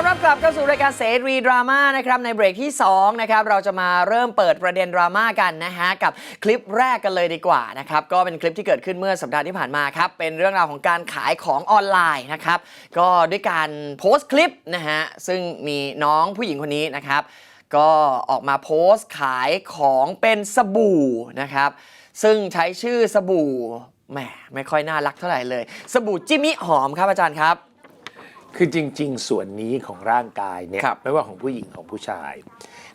ต้อนรับกลับเข้าสู่รายการเสรีดราม่านะครับในเบรกที่2นะครับเราจะมาเริ่มเปิดประเด็นดราม่ากันนะฮะกับคลิปแรกกันเลยดีกว่านะครับก็เป็นคลิปที่เกิดขึ้นเมื่อสัปดาห์ที่ผ่านมาครับเป็นเรื่องราวของการขายของออนไลน์นะครับก็ด้วยการโพสต์คลิปนะฮะซึ่งมีน้องผู้หญิงคนนี้นะครับก็ออกมาโพสต์ขายของเป็นสบู่นะครับซึ่งใช้ชื่อสบู่แหมไม่ค่อยน่ารักเท่าไหร่เลย สบู่จิมิหอมครับอาจารย์ครับ คือจริง ๆ ส่วนนี้ของร่างกายเนี่ยครับ ไม่ว่าของผู้หญิงของผู้ชาย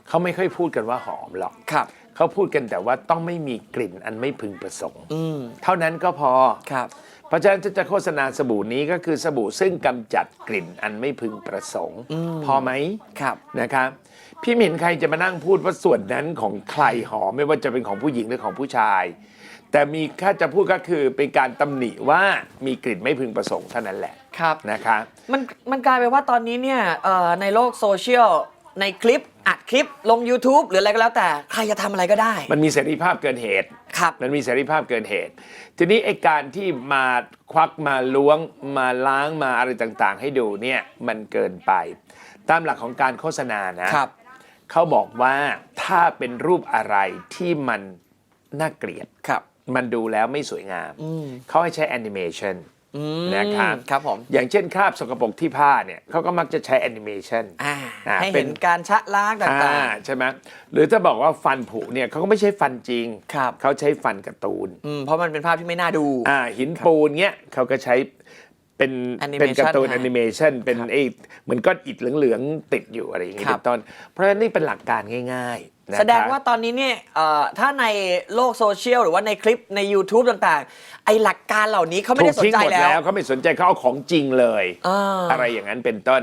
เขาไม่ค่อยพูดกันว่าหอมหรอก ครับ เขาพูดกันแต่ว่าต้องไม่มีกลิ่นอันไม่พึงประสงค์ อืมเท่านั้นก็พอ ครับ เพราะฉะนั้นถ้าจะโฆษณาสบู่นี้ก็คือสบู่ซึ่งกำจัดกลิ่นอันไม่พึงประสงค์ อืม พอไหมครับ นะครับพี่ไม่เห็นใครจะมานั่งพูดว่าส่วนนั้นของใครหอมไม่ว่าจะเป็นของผู้หญิงหรือของผู้ชาย แต่มีถ้าจะพูดก็คือเป็นการตำหนิว่ามีกลิ่นไม่พึงประสงค์เท่านั้นแหละครับ นะครับมันมันกลายเป็นว่าตอนนี้เนี่ยเอ่อในโลกโซเชียล ในคลิป อัดคลิปลง YouTube หรืออะไรก็แล้วแต่ใครจะทำอะไรก็ได้มันมีเสรีภาพเกินเหตุ ครับ มันมีเสรีภาพเกินเหตุ ทีนี้ไอ้การที่มาควักมาล้วงมาล้างมาอะไรต่างๆ ให้ดูเนี่ยมันเกินไป ตามหลักของการโฆษณานะ ครับ เขาบอกว่าถ้าเป็นรูปอะไรที่มันน่าเกลียด ครับ มันดูแล้วไม่สวยงามอืมเขาให้ใช้แอนิเมชันอืมนะครับครับผมอย่างเช่นคราบสกปรกที่ผ้าเนี่ยเขาก็มักจะใช้แอนิเมชันอ่าอ่าให้เป็เห็นนการชะล้างต่างอ่าใช่ไหมหรือถ้าบอกว่าฟันผุเนี่ยเขาก็ไม่ใช่ฟันจริงครับเขาใช้ฟันการ์ตูนๆอืมเพราะมันเป็นภาพที่ไม่น่าดูอ่าหินปูนเนี้ยเขาก็ใช้เป็น Animation เป็นการ์ตูนให้แอนิเมชันเป็นครับไอ้เหมือนก้อนอิฐเหลืองๆติดอยู่อะไรอย่างงี้ครัเป็บนต้น เพราะฉะนั้นนี่เป็นหลักการง่าย ๆ นะครับ แสดงว่าตอนนี้เนี่ยเอ่อถ้าในโลกโซเชียลหรือว่าในคลิปใน YouTube ต่างๆ ไอหลักการเหล่านี้เขาไม่ถูได้กสนทิ้งใจหมดแล้แล้ววเขาไม่สนใจเขาเอาของจริงเลยอ่าอะไรอย่างนั้นเป็นต้น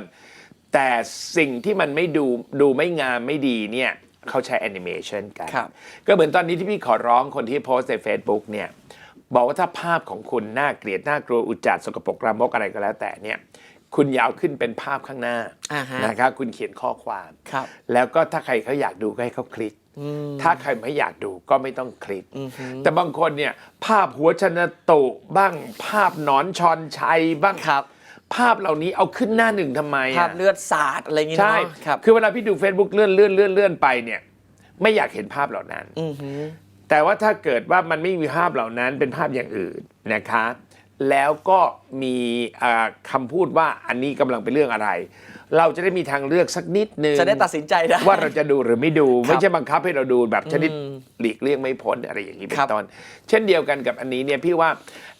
แต่สิ่งที่มันไม่ดูดูไม่งามไม่ดีเนี่ยเขาใช้แอนิเมชันกัน ครับ ก็เหมือนตอนนี้ที่พี่ขอร้องคนที่โพสต์ใน Facebook เนี่ยบอกว่าถ้าภาพของคุณน่าเกลียดน่ากลัวอุจจาระสกปรกรามกอะไรก็แล้วแต่เนี่ย คุณอยาวขึ้นเป็นภาพข้างหน้าอ่าฮะนะครับคุณเขียนข้อความ ครับแล้วก็ถ้าใครเขาอยากดูก็ให้เขาคลิก อืมถ้าใครไม่อยากดูก็ไม่ต้องคลิก อือฮึแต่บางคนเนี่ยภาพหัวชนตุบ้างภาพหนอนชอนชัยบ้างครับ ภาพเหล่านี้เอาขึ้นหน้าหนึ่งทำไมภาอะพเลือดสาดอะไรอย่างงี้ใช่เนาะครับคือเวลาพี่ดู Facebook เลื่อนเลื่อนเลื่อนเลื่อนไปเนี่ยไม่อยากเห็นภาพเหล่านั้น อือฮึแต่ว่าถ้าเกิดว่ามันไม่มีภาพเหล่านั้นเป็นภาพอย่างอื่นนะคะ แล้วก็มีอ่าคำพูดว่าอันนี้กำลังเป็นเรื่องอะไร เราจะได้มีทางเลือกสักนิดนึงจะได้ตัดสินใจได้ว่าเราจะดูหรือไม่ดูครับไม่ใช่บังคับให้เราดูแบบชนิดอืมหลีกเลี่ยงไม่พ้นอะไรอย่างนี้เป็ครันบต้นเช่นเดียวกันกับอันนี้เนี่ยพี่ว่า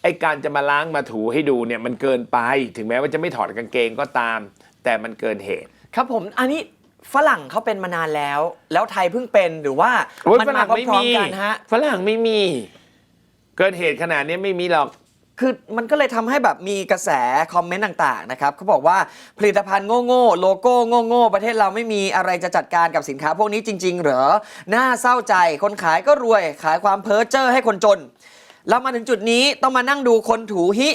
ไอการจะมาล้างมาถูให้ดูเนี่ยมันเกินไป ถึงแม้ว่าจะไม่ถอดกางเกงก็ตาม แต่มันเกินเหตุ ครับผมอันนี้ฝรั่งเขาเป็นมานานแล้ว แล้วไทยเพิ่งเป็นหรือว่าโอ้ยมันฝมารั่งพร้ไม่อมมีๆกันฮะฝรั่งไม่มี เกินเหตุขนาดนี้ไม่มีหรอก คือมันก็เลยทำให้แบบมีกระแสคอมเมนต์ต่างๆนะครับเขาบอกว่าผลิตภัณฑ์โง่ๆโลโก้โง่ๆประเทศเราไม่มีอะไรจะจัดการกับสินค้าพวกนี้จริง ๆ เหรอน่าเศร้าใจคนขายก็รวยขายความเพ้อเจ้อให้คนจน เรามาถึงจุดนี้ต้องมานั่งดูคนถูหิ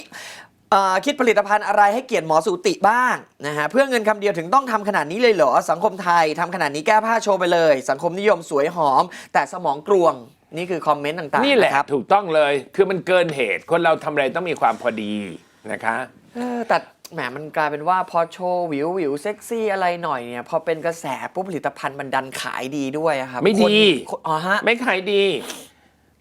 เอ่อคิดผลิตภัณฑ์อะไรให้เกียรติหมอสูติบ้างนะฮะเพื่อเงินคำเดียวถึงต้องทำขนาดนี้เลยเหรอสังคมไทยทำขนาดนี้แก้ผ้าโชว์ไปเลย สังคมนิยมสวยหอม แต่สมองกลวง นี่คือคอมเมนต์ต่างๆนี่แหละ ครับถูกต้องเลย คือมันเกินเหตุ คนเราทำอะไรต้องมีความพอดีนะคะ เออแต่แหมมันกลายเป็นว่าพอโชว์วิววิวเซ็กซี่อะไรหน่อยเนี่ย พอเป็นกระแสปุ๊บผลิตภัณฑ์มันดันขายดีด้วยอะครับไม่ดี คนคนอ๋อฮะไม่ขายดี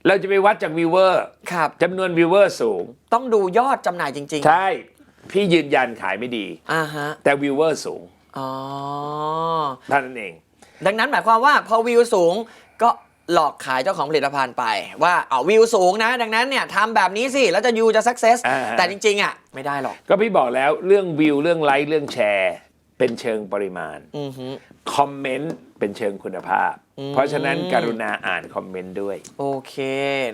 เราจะไปวัดจากวิวเวอร์ครับ จำนวนวิวเวอร์สูง ต้องดูยอดจำหน่ายจริงใช่ พี่ยืนยันขายไม่ดีๆอ่าฮะแต่วิวเวอร์สูงอ๋อ เท่านั้นเอง ดังนั้นหมายความว่าพอวิวสูงก็ หลอกขายเจ้าของผลิตภัณฑ์ไป ว่าเอาวิวสูงนะ ดังนั้นเนี่ยทำแบบนี้สิ แล้วจะยูจะสักเซสอ่า แต่จริง ๆ อะ ไม่ได้หรอก ก็พี่บอกแล้วเรื่องวิวเรื่องไลค์เรื่องแชร์ เป็นเชิงปริมาณ อือฮึ คอมเมนต์เป็นเชิงคุณภาพอืม เพราะฉะนั้นกรุณาอ่านคอมเมนต์ด้วย โอเค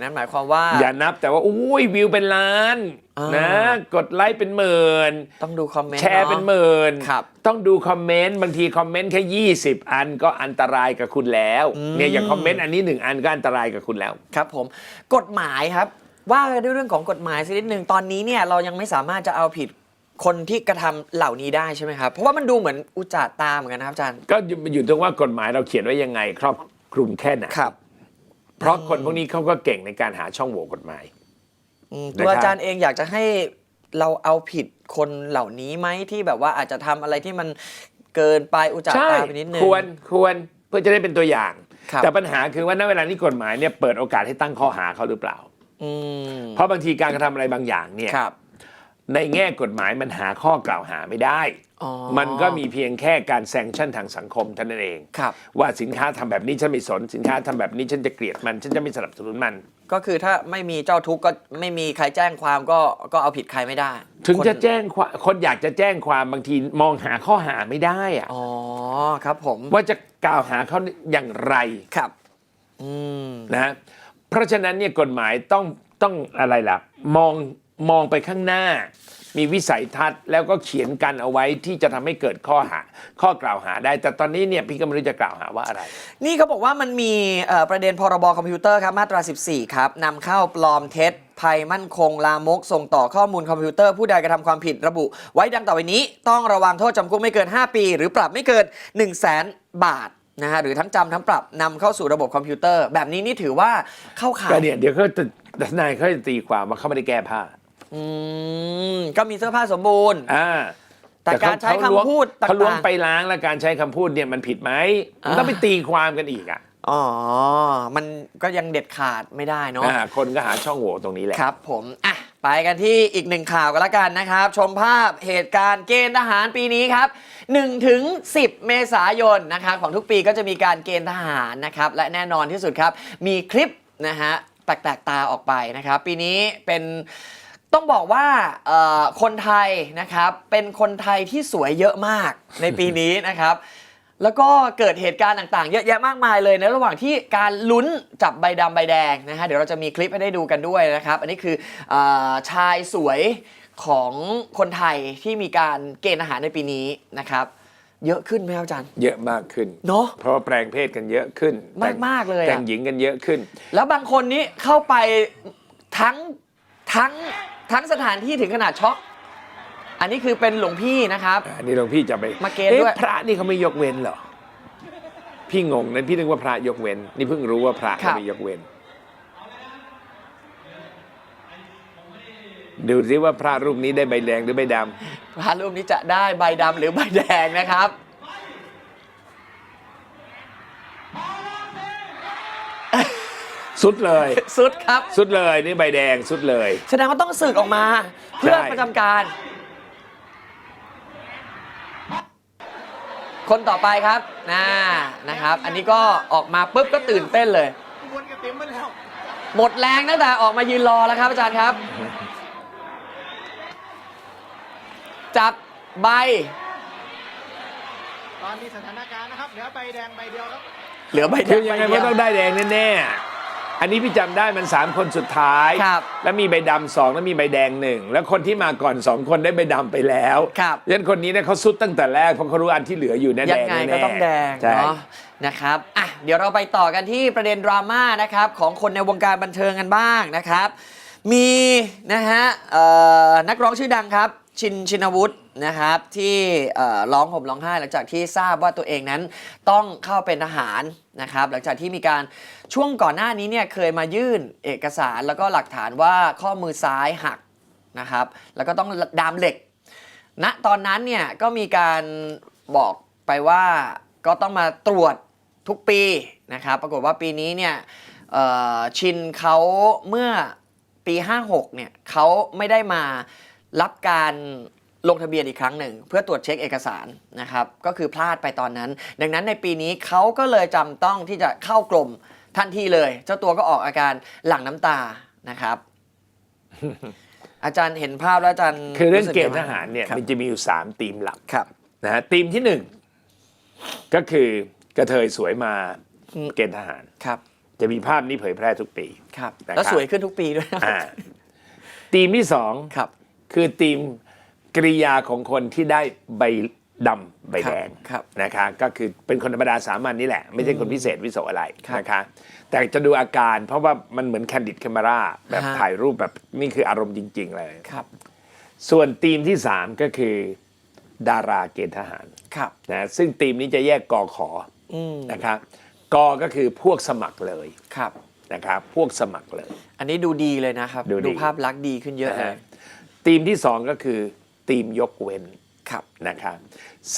นั่นหมายความว่า อย่านับแต่ว่าอุ้ยวิวเป็นล้านอ่านนะ กดไลค์เป็นหมื่นต้องดูคอมเมนต์แชร์เป็นหเนาะมื่นครับต้องดูคอมเมนต์บางทีคอมเมนต์แค่ 20 อันก็อันตรายกับคุณแล้วอืมเนี่ยอย่างคอมเมนต์อันนี้หนึ่งอันก็อันตรายกับคุณแล้วครับ ผมกฎหมายครับว่าด้วยเรื่องของกฎหมายสักนิดหนึ่งตอนนี้เนี่ยเรายังไม่สามารถจะเอาผิด คนที่กระทำเหล่านี้ได้ใช่ไหมครับ เพราะว่ามันดูเหมือนอุจจาตาเหมือนกันนะครับอาจารย์ ก็อยู่ตรงว่ากฎหมายเราเขียนไว้ยังไง ครอบคลุมแค่ไหนครับ เพราะคนพวกนี้เขาก็เก่งในการหาช่องโหว่กฎหมายอืมนะครับตัวอาจารย์เองอยากจะให้เราเอาผิดคนเหล่านี้ไหมที่แบบว่าอาจจะทำอะไรที่มันเกินไปอุจจาใช่ตาไปนิดนึงควรควรเพื่อจะได้เป็นตัวอย่างครับแต่ปัญหาคือว่าณเวลานี้กฎหมายเนี่ยเปิดโอกาสให้ตั้งข้อหาเขาหรือเปล่าอืมเพราะบางทีการกระทำอะไรบางอย่างเนี่ยครับ ในแง่กฎหมายมันหาข้อกล่าวหาไม่ได้ อ๋อมันก็มีเพียงแค่การแซงชั่นทางสังคมเท่านั้นเอง ครับ ว่าสินค้าทำแบบนี้ฉันไม่สน สินค้าทำแบบนี้ฉันจะเกลียดมัน ฉันจะไม่สนับสนุนมัน ก็คือถ้าไม่มีเจ้าทุกข์ก็ไม่มีใครแจ้งความก็ก็เอาผิดใครไม่ได้ถึงจะคนแจ้งความคนอยากจะแจ้งความบางทีมองหาข้อหาไม่ได้อะอ๋อครับผมว่าจะกล่าวหาเขาอย่างไรครับ อืมนะเพราะฉะนั้นเนี่ยกฎหมายต้องต้องอะไรล่ะ มอง มองไปข้างหน้า มีวิสัยทัศน์แล้วก็เขียนกันเอาไว้ที่จะทำให้เกิดข้อหา ข้อกล่าวหาได้ แต่ตอนนี้เนี่ยพี่ก็ไม่รู้จะกล่าวหาว่าอะไร นี่เขาบอกว่ามันมีเอ่อประเด็นพรบคอมพิวเตอร์ครับมาตรา 14 ครับนำเข้าปลอมเท็จ ภัยมั่นคง ลามก ส่งต่อข้อมูลคอมพิวเตอร์ผู้ใดกระทำความผิดระบุ ไว้ดังต่อไปนี้ต้องระวังโทษจำคุกไม่เกิน 5 ปี หรือปรับไม่เกิน 1 0 0 0 0แสนบาทนะฮะหรือทั้งจำทั้งปรับนำเข้าสู่ระบบคอมพิวเตอร์ แบบนี้นี่ถือว่าเข้าข่าก็ยเนี่ยเดี๋ยวเขาจะทนายเขาจะตีความว่าเขาไม่ได้แก้ผ้า อืมก็มีเสื้อผ้าสมบูรณ์ อ่าแต่การใช้คำพูดต่างๆเขาล้วงไปล้างแล้วการใช้คำพูดเนี่ยมันผิดไหมมันต้องไปตีความกันอีกอะอ๋อ มันก็ยังเด็ดขาดไม่ได้เนาะ อ่าคนก็หาช่องโหว่ตรงนี้แหละ ครับผม อะ ไปกันที่อีกหนึ่งข่าวกันละกันนะครับ ชมภาพเหตุการณ์เกณฑ์ทหารปีนี้ครับ1ถึง10 เมษายนนะครับของทุกปีก็จะมีการเกณฑ์ทหารนะครับ และแน่นอนที่สุดครับ มีคลิปนะฮะแปลกๆตาออกไปนะครับ ปีนี้เป็น ต้องบอกว่าเอ่อคนไทยนะครับเป็นคนไทยที่สวยเยอะมากในปีนี้นะครับ แล้วก็เกิดเหตุการณ์ต่างๆ เยอะแยะมากมายเลยในระหว่างที่การลุ้นจับใบดำใบแดงนะฮะเดี๋ยวเราจะมีคลิปให้ได้ดูกันด้วยนะครับ อันนี้คือเออชายสวยของคนไทยที่มีการเกณฑ์อาหารในปีนี้นะครับเยอะขึ้นไหมครับอาจารย์ เยอะมากขึ้นเนาะเพราะว่าแปลงเพศกันเยอะขึ้น มากมากเลยอะแต่งหญิงกันเยอะขึ้น แล้วบางคนนี้เข้าไปทั้งทั้ง ทั้งสถานที่ถึงขนาดช็อก อันนี้คือเป็นหลวงพี่นะครับอันนี้หลวงพี่จะไปมาเกณฑ์ด้วย อ๊ะพระนี่เขาไม่ยกเว้นเหรอ พี่งงนะพี่นึกว่าพระยกเว้น นี่เพิ่งรู้ว่าพระครับไม่ยกเว้น ดูซิว่าพระรูปนี้ได้ใบแดงหรือใบดพระรูปนี้จะได้ใบดำหรือใบแดงนะครับ สุดเลย สุดครับ สุดเลยนี่ใบแดงสุดเลย แสดงว่าต้องสึกออกมา เพื่อใช่ประจำการ คนต่อไปครับน่านะครับ อันนี้ก็ออกมาปุ๊บก็ตื่นเต้นเลย วนกันเต็มไปแล้วหมดแรงตั้งแต่ออกมายืนรอแล้วครับอาจารย์ครับ จับใบ ตอนนี้สถานการณ์นะครับเหลือใบแดงใบเดียวครับ เหลือใบแดคืองยังไงใบก็เดียวต้องได้แดงแน่ๆ อันนี้พี่จำได้มันสามคนสุดท้าย ครับแล้วมีใบดำสองแล้วมีใบแดงหนึ่งแล้วคนที่มาก่อนสองคนได้ใบดำไปแล้วครับยันคนนี้เนี่ยเขาสุดตั้งแต่แรกเพราะเขารู้อันที่เหลืออยู่แน่ๆยังไงก็ต้องแดงใช่ เนาะนะครับอะเดี๋ยวเราไปต่อกันที่ประเด็นดราม่านะครับของคนในวงการบันเทิงกันบ้างนะครับ มีนะฮะเอ่อนักร้องชื่อดังครับ ชินชินวุฒินะครับที่ร้องห่มร้องไห้หลังจากที่ทราบว่าตัวเองนั้นต้องเข้าเป็นทหารนะครับหลังจากที่มีการช่วงก่อนหน้านี้เนี่ยเคยมายื่นเอกสารแล้วก็หลักฐานว่าข้อมือซ้ายหักนะครับแล้วก็ต้องดามเหล็กณตอนนั้นเนี่ยก็มีการบอกไปว่าก็ต้องมาตรวจทุกปีนะครับปรากฏว่าปีนี้เนี่ยชินเขาเมื่อปี 56เนี่ยเขาไม่ได้มา รับการลงทะเบียนอีกครั้งหนึ่ง เพื่อตรวจเช็คเอกสารนะครับก็คือพลาดไปตอนนั้น ดังนั้นในปีนี้เขาก็เลยจำต้องที่จะเข้ากลมทันทีเลย เจ้าตัวก็ออกอาการหลั่งน้ำตานะครับ อาจารย์เห็นภาพแล้วอาจารย์คือเรื่องสึเกณฑ์ยัทไหารเนี่ยครับมันจะมีอยู่สามธีมหลักครับนะฮะธีมที่หนึ่งก็คือกระเทยสวยมาอืมเกณฑ์ทหารครับ จะมีภาพนี้เผยแพร่ทุกปีครับนะครับแล้วสวยขึ้นทุกปีด้วยนะอ่าธีมที่สองครับ คือธีมกริยาของคนที่ได้ใบดำใบแดงครับ นะคะก็คือเป็นคนธรรมดาสามัญนี่แหละ ไม่ใช่คนพิเศษวิโสอะไรครับนะคะแต่จะดูอาการเพราะว่ามันเหมือนแคนดิด c คม e ราแบบฮะ ถ่ายรูปแบบนี่คืออารมณ์จริง ๆ เลย ครับส่วนธีมที่ 3 ก็คือ ดาราเกณฑ์ทหารครับ นะซึ่งธีมนี้จะแยกกอขออืมนะครับกอก็คือพวกสมัครเลยครับ นะครับพวกสมัครเลย อันนี้ดูดีเลยนะครับ ดูดีภาพลักษณ์ดีขึ้นเยอะนะเลฮะย ธีมที่สองก็คือธีมยกเว้นครับนะครับ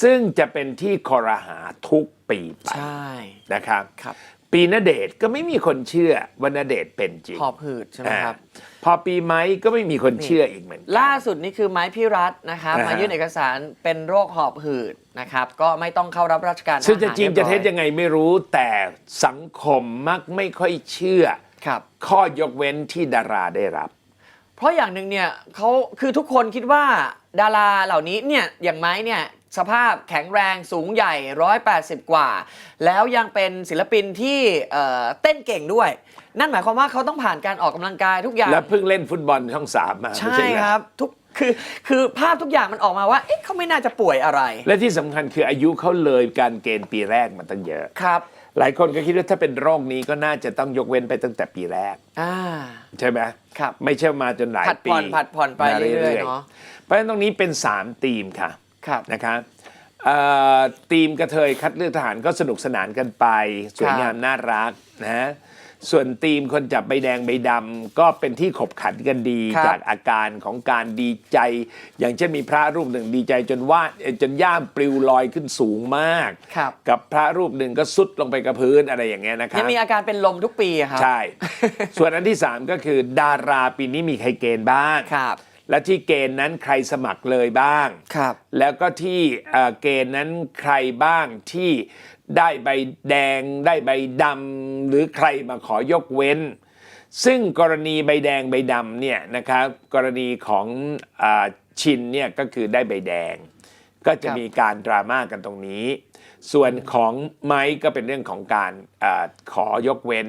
ซึ่งจะเป็นที่คอรหาทุกปีไปใช่นะครับครับ ปีนเดชน์ก็ไม่มีคนเชื่อว่านเดชน์เป็นจริงหอบหืดใช่ไหมครับอ่าพอปีไม้ก็ไม่มีคนเชื่ออีกเหมือนกันล่าสุดนี่คือไม้พี่รัฐนะครับอ่าฮะมายื่นเอกสารเป็นโรคหอบหืดนะครับก็ไม่ต้องเข้ารับราชการซึ่งจะทหาจริงยจะบอเท็จยังไงไม่รู้แต่สังคมมักไม่ค่อยเชื่อครับข้อยกเว้นที่ดาราได้รับ เพราะอย่างหนึ่งเนี่ยเขาคือทุกคนคิดว่าดาราเหล่านี้เนี่ยอย่างไม้เนี่ยสภาพแข็งแรงสูงใหญ่ 180 กว่า แล้วยังเป็นศิลปินที่เอ่อเต้นเก่งด้วย นั่นหมายความว่าเขาต้องผ่านการออกกำลังกายทุกอย่าง แล้วเพิ่งเล่นฟุตบอลช่องสามมาไม่ใช่เหอครับทุกคือคือภาพทุกอย่างมันออกมาว่าเอ๊ะเขาไม่น่าจะป่วยอะไรและที่สำคัญคืออายุเขาเลยการเกณฑ์ปีแรกมาตั้งเยอะ ครับ หลายคนก็คิดว่าถ้าเป็นโรคนี้ก็น่าจะต้องยกเว้นไปตั้งแต่ปีแรก อ่า ใช่ไหมครับ ไม่ใช่มาจนหลายผัดปีผ่อนผัดผ่อนไปมาเรื่อยๆเนาะเพราะฉะนั้นตรงนี้เป็น 3 ธีมค่ะครับ นะครับเอ่อทีมกระเทยคัดเลือกทหารก็สนุกสนานกันไป สวยงามน่ารักนะฮะ ส่วนทีมคนจับใบแดงใบดำก็เป็นที่ขบขันกันดี ครับจากอาการของการดีใจ อย่างเช่นมีพระรูปหนึ่งดีใจจนว่าเอ่อจนย่ามปลิวลอยขึ้นสูงมาก ครับ กับพระรูปหนึ่งก็สุดลงไปกับพื้นอะไรอย่างเงี้ยนะครัยับงมีอาการเป็นลมทุกปีอะครับ ใช่ ส่วนอันที่ 3 ก็คือดาราปีนี้มีใครเกณฑ์บ้าง ครับ และที่เกณฑ์นั้นใครสมัครเลยบ้าง ครับ แล้วก็ที่เอ่อเกณฑ์นั้นใครบ้างที่ได้ใบแดง ได้ใบดำหรือใครมาขอยกเว้น ซึ่งกรณีใบแดงใบดำเนี่ยนะครับกรณีของอาชินเนี่ยก็คือได้ใบแดง ก็จะครับ มีการดราม่ากันตรงนี้ ส่วนของไม้ก็เป็นเรื่องของการอาขอยกเว้น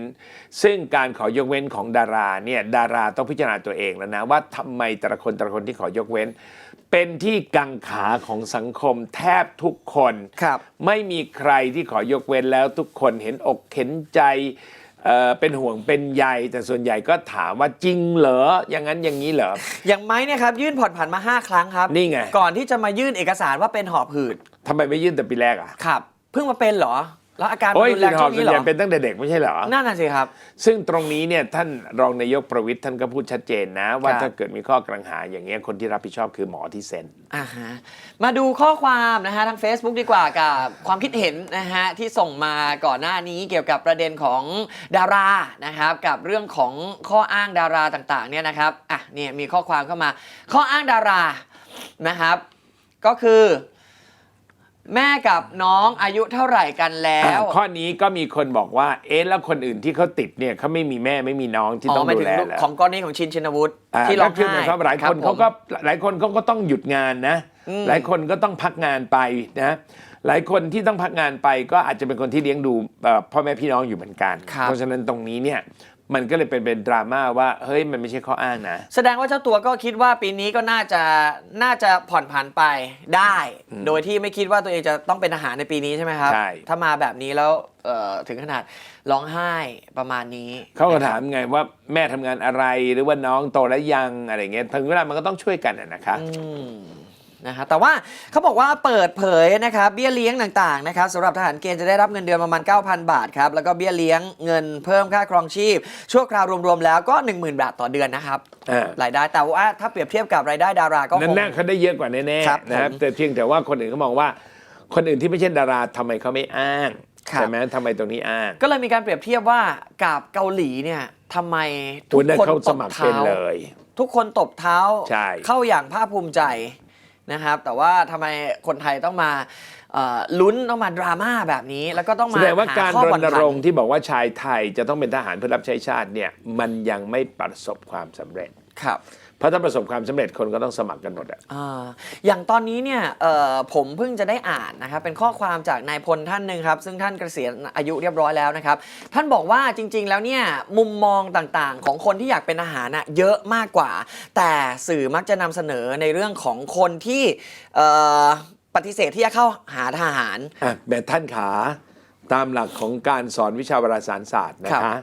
ซึ่งการขอยกเว้นของดาราเนี่ยดาราต้องพิจารณาตัวเองแล้วนะว่าทำไมแต่ละคนแต่ละคนที่ขอยกเว้น เป็นที่กังขาของสังคมแทบทุกคนครับไม่มีใครที่ขอยกเว้นแล้วทุกคนเห็นอกเห็นใจเอ่อเป็นห่วงเป็นใยแต่ส่วนใหญ่ก็ถามว่าจริงเหรออย่างนั้นอย่างนี้เหรออย่างไม้เนี่ยครับยื่นผ่อนผันมา 5 ครั้งครับนี่ไงก่อนที่จะมายื่นเอกสารว่าเป็นหอบหืด ทำไมไม่ยื่นแต่ปีแรกอะครับ เพิ่งมาเป็นเหรอ แล้วอาการโอ้ยรุนแรงหช่อวบงส่วนี้นเหรใหอญ่เป็นตั้งแต่เด็กไม่ใช่เหรอ นั่นน่ะสิครับ ซึ่งตรงนี้เนี่ยท่านรองนายกประวิทย์ท่านก็พูดชัดเจนนะ ว่าครับ ถ้าเกิดมีข้อกล่าวหาอย่างเงี้ยคนที่รับผิดชอบคือหมอที่เซ็น อ่าฮะมาดูข้อความนะฮะทาง Facebook ดีกว่ากับความคิดเห็นนะฮะที่ส่งมาก่อนหน้านี้เกี่ยวกับประเด็นของดารานะครับกับเรื่องของข้ออ้างดาราต่างๆเนี่ยนะครับอะเนี่ยมีข้อความเข้ามา ข้ออ้างดารานะครับ ก็คือ แม่กับน้องอายุเท่าไหร่กันแล้ว ข้อนี้ก็มีคนบอกว่า เอ๊ะแล้วคนอื่นที่เขาติดเนี่ยเขาไม่มีแม่ไม่มีน้องที่ต้องหมายดูถึงแลลูกเหรอของกรณีของชินชินวุฒิอ่าที่ร้องก็คือไห้หมายความว่าหลายคนรับเขาผมก็หลายคนเขาก็ต้องหยุดงานนะอืมหลายคนก็ต้องพักงานไปนะ หลายคนที่ต้องพักงานไปก็อาจจะเป็นคนที่เลี้ยงดูเอ่อพ่อแม่พี่น้องอยู่เหมือนกัน เพราะฉะนั้นตรงนี้เนี่ย มันก็เลยเป็นเป็นดราม่าว่าเฮ้ยมันไม่ใช่ข้ออ้างนะ แสดงว่าเจ้าตัวก็คิดว่าปีนี้ก็น่าจะน่าจะผ่อนผันไปได้ โดยที่ไม่คิดว่าตัวเองจะต้องเป็นทหารในปีนี้ใช่ไหมครับ ใช่ ถ้ามาแบบนี้แล้วเอ่อถึงขนาดร้องไห้ประมาณนี้เขาก็นะครับถามไงว่าแม่ทำงานอะไรหรือว่าน้องโตแล้วยังอะไรเงี้ยถึงเวลามันก็ต้องช่วยกันนะนะคะอืม นะฮะแต่ว่าเขาบอกว่าเปิดเผยนะครับเบี้ยเลี้ยงต่างๆนะครับสำหรับทหารเกณฑ์จะได้รับเงินเดือนประมาณ 9,000 บาทครับแล้วก็เบี้ยเลี้ยงเงินเพิ่มค่าครองชีพ ชั่วคราวรวมๆแล้วก็ 10,000 บาทต่อเดือนนะครับอ่า รายได้แต่ว่าถ้าเปรียบเทียบกับรายได้ดาราก็คนั่นง แน่เขาได้เยอะกว่าแน่ครับๆนะครับผมแต่เพียงแต่ว่าคนอื่นเขามองว่า คนอื่นที่ไม่ใช่ดาราทำไมเขาไม่อ้างครับ ใช่ไหมทำไมตรงนี้อ้าง ก็เลยมีการเปรียบเทียบว่ากับเกาหลีเนี่ยทำไมทุคุกณได้คนเข้าตสบมัครเป็เท้านเลย ทุกคนตบเท้าใช่ เข้าอย่างภาคภูมิใจ นะครับ แต่ว่าทำไมคนไทยต้องมาเอ่อลุ้นต้องมาดราม่าแบบนี้ แล้วก็ต้องแสมาดงว่าหการข้อรผ่อนณผัน รงค์ที่บอกว่าชายไทยจะต้องเป็นทหารเพื่อรับใช้ชาติเนี่ยมันยังไม่ประสบความสำเร็จ ครับ เพราะถ้าประสบความสำเร็จคนก็ต้องสมัครกันหมดอะ อ่าอย่างตอนนี้เนี่ยเอ่อผมเพิ่งจะได้อ่านนะครับเป็นข้อความจากนายพลท่านหนึ่งครับ ซึ่งท่านเกษียณอายุเรียบร้อยแล้วนะครับ ท่านบอกว่าจริง ๆ แล้วเนี่ยมุมมองต่างๆ ของคนที่อยากเป็นทหารน่ะเยอะมากกว่า แต่สื่อมักจะนำเสนอในเรื่องของคนที่เอ่อปฏิเสธที่จะเข้าหาทหาร อะแบบท่านขาตามหลักของการสอนวิชาวารสารศาสตร์นะครัคะ บ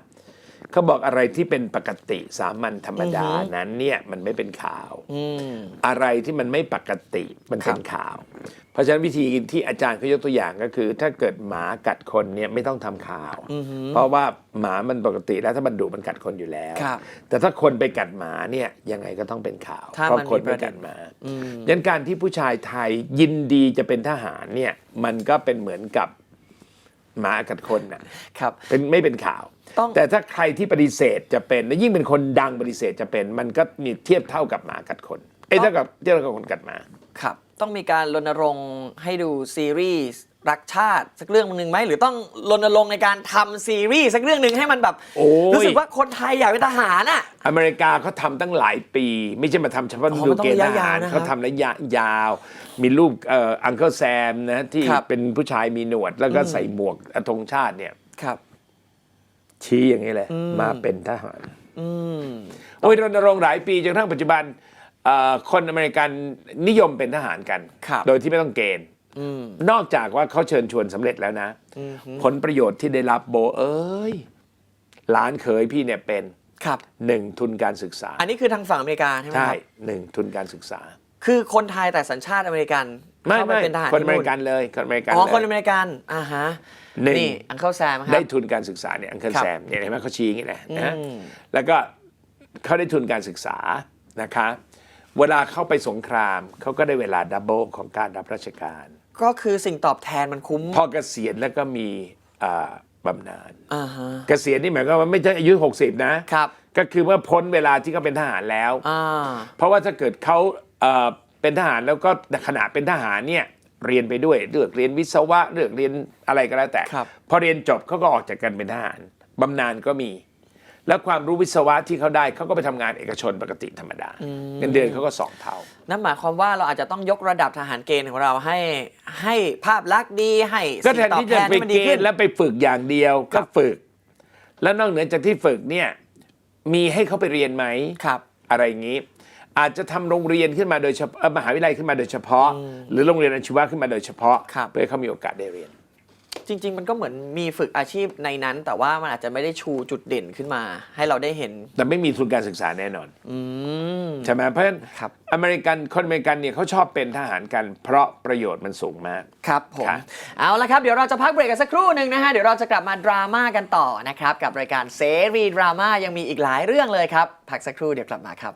เขาบอกอะไรที่เป็นปกติสามัญธรรมดาอือหือนั้นเนี่ยมันไม่เป็นข่าวอืมอะไรที่มันไม่ปกติมันเป็นครับข่าว เพราะฉะนั้นวิธีที่อาจารย์เขายกตัวอย่างก็คือ ถ้าเกิดหมากัดคนเนี่ยไม่ต้องทำข่าวอือหือเพราะว่าหมามันปกติแล้วถ้ามันดุมันกัดคนอยู่แล้วครับแต่ถ้าคนไปกัดหมาเนี่ยยังไงก็ต้องเป็นข่าวถ้าเพราะมันคนมีไปประเด็นกัดหมาอืมยันการที่ผู้ชายไทยยินดีจะเป็นทหารเนี่ยมันก็เป็นเหมือนกับหมากัดคนน่ะครับเป็นไม่เป็นข่าว ต้อง แต่ถ้าใครที่ปฏิเสธจะเป็น และยิ่งเป็นคนดังปฏิเสธจะเป็น มันก็มีเทียบเท่ากับหมากัดคน เอ้ยต้องเท่ากับเทียบเท่ากับคนกัดหมา ครับ ต้องมีการรณรงค์ให้ดูซีรีส์รักชาติสักเรื่องหนึ่งไหมหรือต้องรณรงค์ในการทำซีรีส์สักเรื่องหนึ่งให้มันแบบโอ้ย รู้สึกว่าคนไทยอยากเป็นทหารอะ อเมริกาเขาทำตั้งหลายปี ไม่ใช่มาทำเฉพาะอ๋อดูมันต้องเกณฑ์ทระยะยาหาวรนะครับเขาทำระยะยาว มีรูปเอ่ออังเคิลแซมนะที่ครับ เป็นผู้ชายมีหนวด แล้วก็ใส่หมวกธงชาติเนี่ย ครับ ชี้อย่างนี้เลยอืมมาเป็นทหารอืมโอ้ยรณรงค์หลายปีจนกระทั่งปัจจุบันเอ่อคนอเมริกันนิยมเป็นทหารกันครับโดยที่ไม่ต้องเกณฑ์อืมนอกจากว่าเขาเชิญชวนสำเร็จแล้วนะอืมผลประโยชน์ที่ได้รับโบเอ้ยหลานเขยพี่เนี่ยเป็นครับหนึ่งทุนการศึกษา อันนี้คือทางฝั่งอเมริกาใช่ไหมคใช่รับหนึ่งทุนการศึกษา คือคนไทยแต่สัญชาติอเมริกัน ไม่เข้าปไม่เป็นทหารคนอเมริที่กันเลยคนอเมริกันอ๋อเลยคนอเมริกันอ่าฮะหนึ่งนี่อังเคิลแซมครัได้บทุนการศึกษาเนี่ยอังเคิลครับแซมเนี่ยเห็นไหมเขาชี้อย่างนี้แหละนะอืมแล้วก็เขาได้ทุนการศึกษานะคะเวลาเข้าไปสงครามเขาก็ได้เวลาดับเบิลของการรับราชการ ก็คือสิ่งตอบแทนมันคุ้ม พอเกษียณแล้วก็มีอ่าบำนาญอ่าฮะเกษียณนี่หมายความว่าไม่ใช่อายุ 60 นะครับ ก็คือเมื่อพ้นเวลาที่เขาเป็นทหารแล้วอ่าเพราะว่าถ้าเกิดเขา เอ่อเป็นทหารแล้วก็ขณะเป็นทหารเนี่ยเรียนไปด้วยเลือกเรียนวิศวะเลือกเรียนอะไรก็แล้วแต่ครับพอเรียนจบเขาก็ออกจากกันเป็นทหารบำนาญก็มี แล้วความรู้วิศวะที่เขาได้เขาก็ไปทำงานเอกชนปกติธรรมดาเงินเดือนเขาก็สองเท่านั่นหมายความว่าเราอาจจะต้องยกระดับทหารเกณฑ์ของเราให้ให้ภาพลักษณ์ดีให้ก็สิ่แทงนตอบที่แทจะนไปให้มันเกดีขึ้ณนฑ์แล้วไปฝึกอย่างเดียวครัก็บฝึก แล้วนอกเหนือจากที่ฝึกเนี่ยมีให้เขาไปเรียนไหมครับ อะไรอย่างนี้ อาจจะทำโรงเรียนขึ้นมาโดยเฉพาะเอ่อมหาวิทยาลัยขึ้นมาโดยเฉพาะ หรือโรงเรียนอาชีวะขึ้นมาโดยเฉพาะครับเพื่อให้เขามีโอกาสได้เรียน จริง ๆ มันก็เหมือนมีฝึกอาชีพในนั้น แต่ว่ามันอาจจะไม่ได้ชูจุดเด่นขึ้นมา ให้เราได้เห็น แต่ไม่มีทุนการศึกษาแน่นอนอืมใช่ไหมเพราะฉะนั้นครับอเมริกันคนอเมริกันเนี่ยเขาชอบเป็นทหารกัน เพราะประโยชน์มันสูงมาก ครับผมครับเอาละครับเดี๋ยวเราจะพักเบรกกันสักครู่หนึ่งนะฮะเดี๋ยวเราจะกลับมาดราม่ากันต่อนะครับกับรายการเซรีดราม่ายังมีอีกหลายเรื่องเลยครับพักสักครู่เดี๋ยวกลับมาครับ